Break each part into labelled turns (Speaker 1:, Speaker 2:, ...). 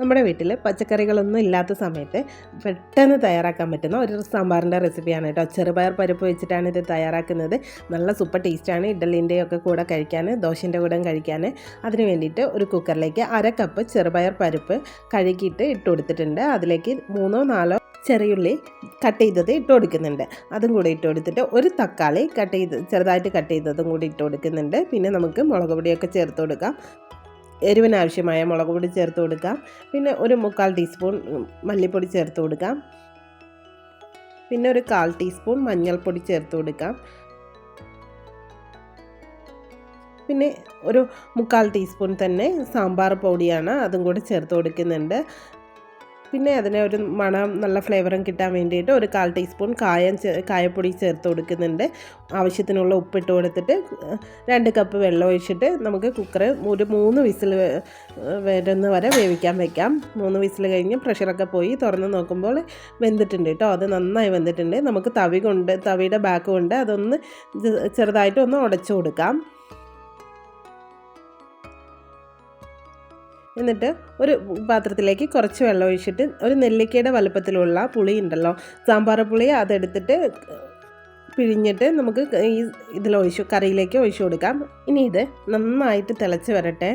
Speaker 1: നമ്മുടെ വീട്ടിൽ പച്ചക്കറികളൊന്നും ഇല്ലാത്ത സമയത്ത് പെട്ടെന്ന് തയ്യാറാക്കാൻ പറ്റുന്ന ഒരു സാമ്പാറിന്റെ റെസിപ്പിയാണ് കേട്ടോ. ചെറുപയർ പരിപ്പ് വെച്ചിട്ടാണ് ഇത് തയ്യാറാക്കുന്നത്. നല്ല സൂപ്പർ ടേസ്റ്റാണ്. ഇഡലിന്റെ ഒക്കെ കൂടെ കഴിക്കാൻ ദോശന്റെ കൂടെ കഴിക്കാൻ അതിന് വേണ്ടിയിട്ട് ഒരു കുക്കറിലേക്ക് അര കപ്പ് ചെറുപയർ പരിപ്പ് കഴുകിയിട്ട് ഇട്ട് കൊടുത്തിട്ടുണ്ട്. അതിലേക്ക് മൂന്നോ നാലോ ചെറിയുള്ളി കട്ട് ചെയ്തത് ഇട്ട് കൊടുക്കുന്നുണ്ട്. അതും കൂടി ഇട്ട് കൊടുത്തിട്ട് ഒരു തക്കാളി കട്ട് ചെയ്ത് ചെറുതായിട്ട് കട്ട് ചെയ്തതും കൂടി ഇട്ട് കൊടുക്കുന്നുണ്ട്. പിന്നെ നമുക്ക് മുളക് പൊടിയൊക്കെ ചേർത്ത് കൊടുക്കാം. എരിവിന് ആവശ്യമായ മുളക് പൊടി ചേർത്ത് കൊടുക്കാം. പിന്നെ ഒരു മുക്കാൽ ടീസ്പൂൺ മല്ലിപ്പൊടി ചേർത്ത് കൊടുക്കാം. പിന്നെ ഒരു കാൽ ടീസ്പൂൺ മഞ്ഞൾപ്പൊടി ചേർത്ത് കൊടുക്കാം. പിന്നെ ഒരു മുക്കാൽ ടീസ്പൂൺ തന്നെ സാമ്പാർ പൊടിയാണ് അതും കൂടി ചേർത്ത് കൊടുക്കുന്നുണ്ട്. പിന്നെ അതിനെ ഒരു മണം നല്ല ഫ്ലേവറും കിട്ടാൻ വേണ്ടിയിട്ട് ഒരു കാൽ ടീസ്പൂൺ കായം കായപ്പൊടി ചേർത്ത് കൊടുക്കുന്നുണ്ട്. ആവശ്യത്തിനുള്ള ഉപ്പിട്ട് കൊടുത്തിട്ട് രണ്ട് കപ്പ് വെള്ളം ഒഴിച്ചിട്ട് നമുക്ക് കുക്കർ ഒരു മൂന്ന് വിസിൽ വരുന്ന വരെ വേവിക്കാൻ വെക്കാം. മൂന്ന് വിസിൽ കഴിഞ്ഞ് പ്രഷറൊക്കെ പോയി തുറന്ന് നോക്കുമ്പോൾ വെന്തിട്ടുണ്ട് കേട്ടോ അത് നന്നായി വെന്തിട്ടുണ്ട്. നമുക്ക് തവി കൊണ്ട് തവിയുടെ ബാക്ക് കൊണ്ട് അതൊന്ന് ചെറുതായിട്ട് ഒന്ന് ഉടച്ചു കൊടുക്കാം. എന്നിട്ട് ഒരു പാത്രത്തിലേക്ക് കുറച്ച് വെള്ളം ഒഴിച്ചിട്ട് ഒരു നെല്ലിക്കയുടെ വലുപ്പത്തിലുള്ള പുളി ഉണ്ടല്ലോ. സാമ്പാർ പുളി അതെടുത്തിട്ട് പിഴിഞ്ഞിട്ട് നമുക്ക് ഈ ഇതിലൊഴിച്ചു കറിയിലേക്ക് ഒഴിച്ചു കൊടുക്കാം. ഇനി ഇത് നന്നായിട്ട് തിളച്ച് വരട്ടെ.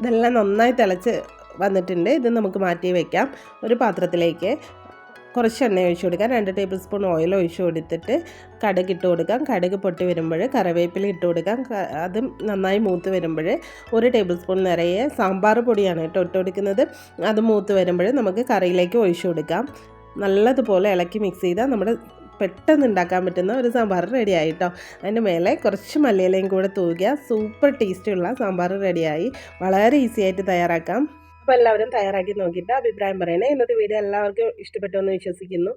Speaker 1: ഇതെല്ലാം നന്നായി തിളച്ച് വന്നിട്ടുണ്ട്. ഇത് നമുക്ക് മാറ്റി വയ്ക്കാം ഒരു പാത്രത്തിലേക്ക് കുറച്ച് എണ്ണ ഒഴിച്ചു കൊടുക്കാം. രണ്ട് ടേബിൾ സ്പൂൺ ഓയിൽ ഒഴിച്ചു കൊടുത്തിട്ട് കടുക് ഇട്ട് കൊടുക്കാം. കടുക് പൊട്ടി വരുമ്പോൾ കറിവേപ്പില ഇട്ട് കൊടുക്കാം. അതും നന്നായി മൂത്ത് വരുമ്പോൾ ഒരു ടേബിൾ സ്പൂൺ നിറയെ സാമ്പാർ പൊടിയാണ് കേട്ടോ ഇട്ട് കൊടുക്കുന്നത്. അത് മൂത്ത് വരുമ്പോൾ നമുക്ക് കറിയിലേക്ക് ഒഴിച്ചു കൊടുക്കാം. നല്ലതുപോലെ ഇളക്കി മിക്സ് ചെയ്താൽ നമ്മുടെ പെട്ടെന്ന് ഉണ്ടാക്കാൻ പറ്റുന്ന ഒരു സാമ്പാർ റെഡി കേട്ടോ. അതിന്റെ മേലെ കുറച്ച് മല്ലിയിലയും കൂടെ തൂകിയാൽ സൂപ്പർ ടേസ്റ്റുള്ള സാമ്പാർ റെഡിയായി വളരെ ഈസി ആയിട്ട് തയ്യാറാക്കാം. അപ്പോൾ എല്ലാവരും തയ്യാറാക്കി നോക്കിയിട്ട് അഭിപ്രായം പറയണേ. ഇന്നത്തെ വീഡിയോ എല്ലാവർക്കും ഇഷ്ടപ്പെട്ടു എന്ന് വിശ്വസിക്കുന്നു.